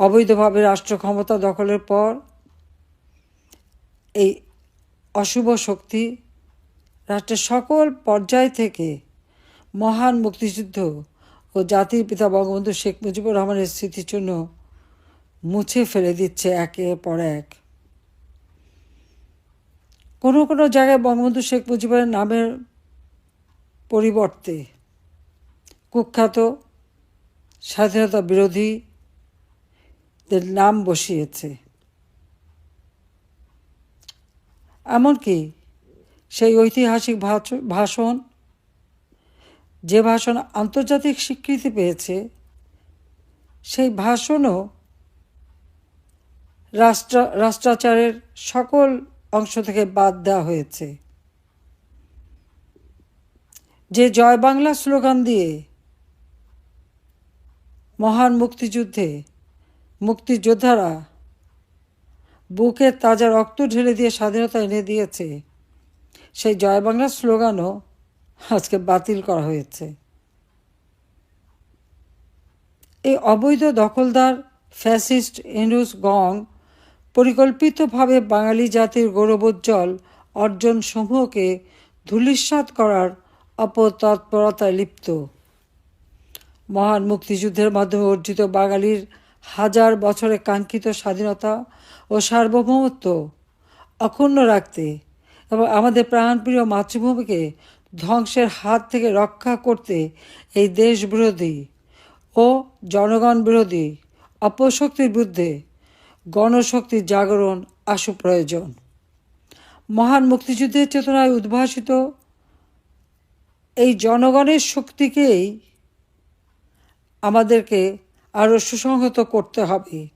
অবৈধভাবে রাষ্ট্র ক্ষমতা দখলের পর এই অশুভ শক্তি রাষ্ট্রের সকল পর্যায় থেকে মহান মুক্তিযুদ্ধ ও জাতির পিতা বঙ্গবন্ধু শেখ মুজিবুর রহমানের স্মৃতিচিহ্ন মুছে ফেলে দিচ্ছে একের পর এক। কোনো কোনো জায়গায় বঙ্গবন্ধু শেখ মুজিবের নামের পরিবর্তে কুখ্যাত স্বাধীনতা বিরোধীদের নাম বসিয়েছে। এমনকি সেই ঐতিহাসিক ভাষ- ভাষণ, যে ভাষণ আন্তর্জাতিক স্বীকৃতি পেয়েছে, সেই ভাষণও রাষ্ট্র রাষ্ট্রাচারের সকল অংশ থেকে বাদ দেওয়া হয়েছে। যে জয় বাংলা স্লোগান দিয়ে মহান মুক্তিযুদ্ধে মুক্তিযোদ্ধারা বুকের তাজা রক্ত ঢেলে দিয়ে স্বাধীনতা এনে দিয়েছে। সেই জয় বাংলা স্লোগানও আজকে বাতিল করা হয়েছে। এই অবৈধ দখলদার ফ্যাসিস্ট এনুস গং পরিকল্পিতভাবে বাঙালি জাতির গৌরবোজ্জ্বল অর্জন সমূহকে ধূলিসাৎ করার অপতৎপরতায় লিপ্ত। মহান মুক্তিযুদ্ধের মাধ্যমে অর্জিত বাঙালির হাজার বছরে কাঙ্ক্ষিত স্বাধীনতা ও সার্বভৌমত্ব অক্ষুণ্ণ রাখতে এবং আমাদের প্রাণপ্রিয় মাতৃভূমিকে ধ্বংসের হাত থেকে রক্ষা করতে এই দেশ বিরোধী ও জনগণ বিরোধী অপশক্তির বিরুদ্ধে গণশক্তির জাগরণ আশু প্রয়োজন। মহান মুক্তিযুদ্ধের চেতনায় উদ্ভাসিত এই জনগণের শক্তিকেই আমাদেরকে আরও সুসংহত করতে হবে।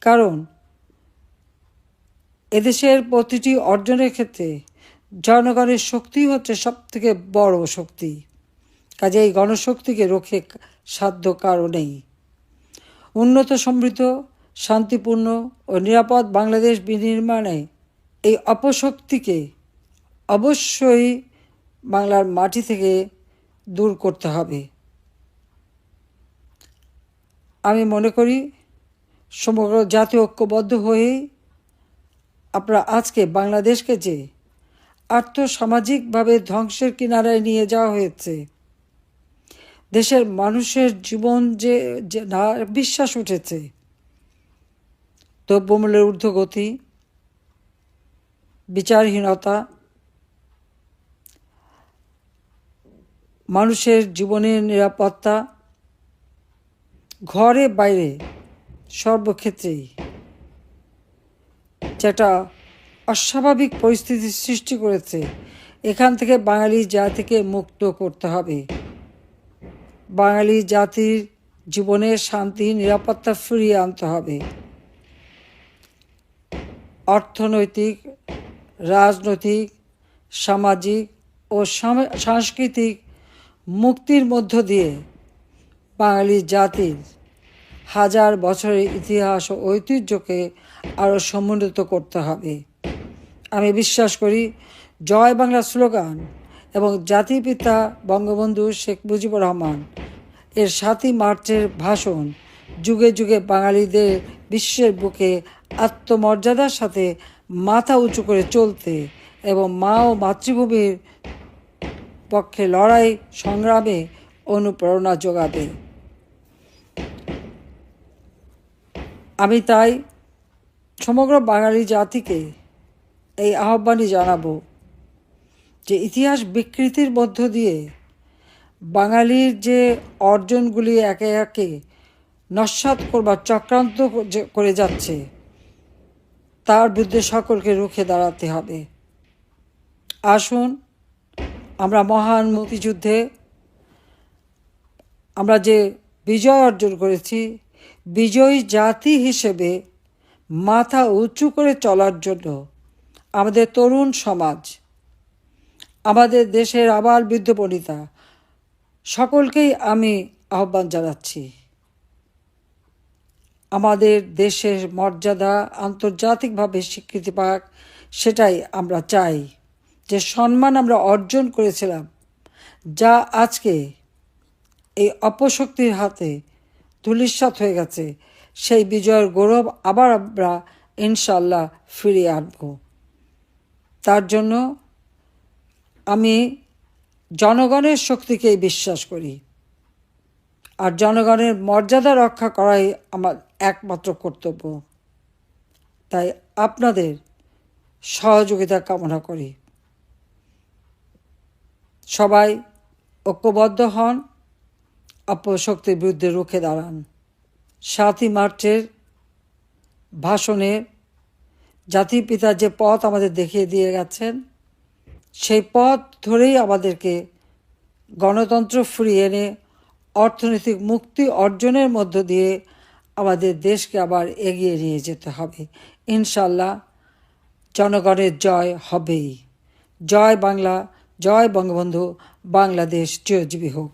কারণ, এদেশের প্রতিটি অর্জনের ক্ষেত্রে জনগণের শক্তি হচ্ছে সব থেকে বড় শক্তি। কাজে এই গণশক্তিকে রক্ষে সাধ্য কারও নেই। উন্নত, সমৃদ্ধ, শান্তিপূর্ণ ও নিরাপদ বাংলাদেশ বিনির্মাণে এই অপশক্তিকে অবশ্যই বাংলার মাটি থেকে দূর করতে হবে। আমি মনে করি সমগ্র জাতি ঐক্যবদ্ধ হয়েই আমরা আজকে বাংলাদেশকে যে আর্থসামাজিকভাবে ধ্বংসের কিনারায় নিয়ে যাওয়া হয়েছে, দেশের মানুষের জীবন যে না, বিশ্বাস উঠেছে দ্রব্যমূল্যের ঊর্ধ্বগতি, বিচারহীনতা, মানুষের জীবনের নিরাপত্তা ঘরে বাইরে সর্বক্ষেত্রেই যেটা অস্বাভাবিক পরিস্থিতির সৃষ্টি করেছে, এখান থেকে বাঙালি জাতিকে মুক্ত করতে হবে। বাঙালি জাতির জীবনের শান্তি, নিরাপত্তা ফিরিয়ে আনতে হবে। অর্থনৈতিক, রাজনৈতিক, সামাজিক ও সাংস্কৃতিক মুক্তির মধ্য দিয়ে বাঙালি জাতির হাজার বছরের ইতিহাস ও ঐতিহ্যকে আরও সমুন্নত করতে হবে। আমি বিশ্বাস করি, জয় বাংলা স্লোগান এবং জাতিপিতা বঙ্গবন্ধু শেখ মুজিবুর রহমান এর সাতই মার্চের ভাষণ যুগে যুগে বাঙালিদের বিশ্বের বুকে আত্মমর্যাদার সাথে মাথা উঁচু করে চলতে এবং মা ও মাতৃভূমির পক্ষে লড়াই, সংগ্রামে অনুপ্রেরণা যোগাবে। আমি তাই সমগ্র বাঙালি জাতিকে এই আহ্বানই জানাব যে ইতিহাস বিকৃতির মধ্য দিয়ে বাঙালির যে অর্জনগুলি একে একে নস্বাত করবার চক্রান্ত করে যাচ্ছে, তার বিরুদ্ধে সকলকে রুখে দাঁড়াতে হবে। আসুন, আমরা মহান মুক্তিযুদ্ধে আমরা যে বিজয় অর্জন করেছি বিজয়ী জাতি হিসেবে মাথা উঁচু করে চলার জন্য আমাদের তরুণ সমাজ, আমাদের দেশের আবার বৃদ্ধ বনিতা সকলকেই আমি আহ্বান জানাচ্ছি। আমাদের দেশের মর্যাদা আন্তর্জাতিকভাবে স্বীকৃতি পাক, সেটাই আমরা চাই যে সম্মান আমরা অর্জন করেছিলাম, যা আজকে এই অপশক্তির হাতে ধূলিসাৎ হয়ে গেছে। সেই বিজয়ের গৌরব আবার আমরা ইনশাল্লাহ ফিরিয়ে আনব। তার জন্য আমি জনগণের শক্তিকেই বিশ্বাস করি। আর জনগণের মর্যাদা রক্ষা করাই আমার একমাত্র কর্তব্য। তাই আপনাদের সহযোগিতা কামনা করি। সবাই ঐক্যবদ্ধ হন। অপশক্তির বিরুদ্ধে রুখে দাঁড়ান। সাতই মার্চের ভাষণে জাতির পিতা যে পথ আমাদের দেখিয়ে দিয়ে গেছেন, সেই পথ ধরেই আমাদেরকে গণতন্ত্র ফিরিয়ে এনে অর্থনৈতিক মুক্তি অর্জনের মধ্য দিয়ে আমাদের দেশকে আবার এগিয়ে নিয়ে যেতে হবে। ইনশাল্লাহ জনগণের জয় হবেই। জয় বাংলা, জয় বঙ্গবন্ধু, বাংলাদেশ চিরজীবী হোক।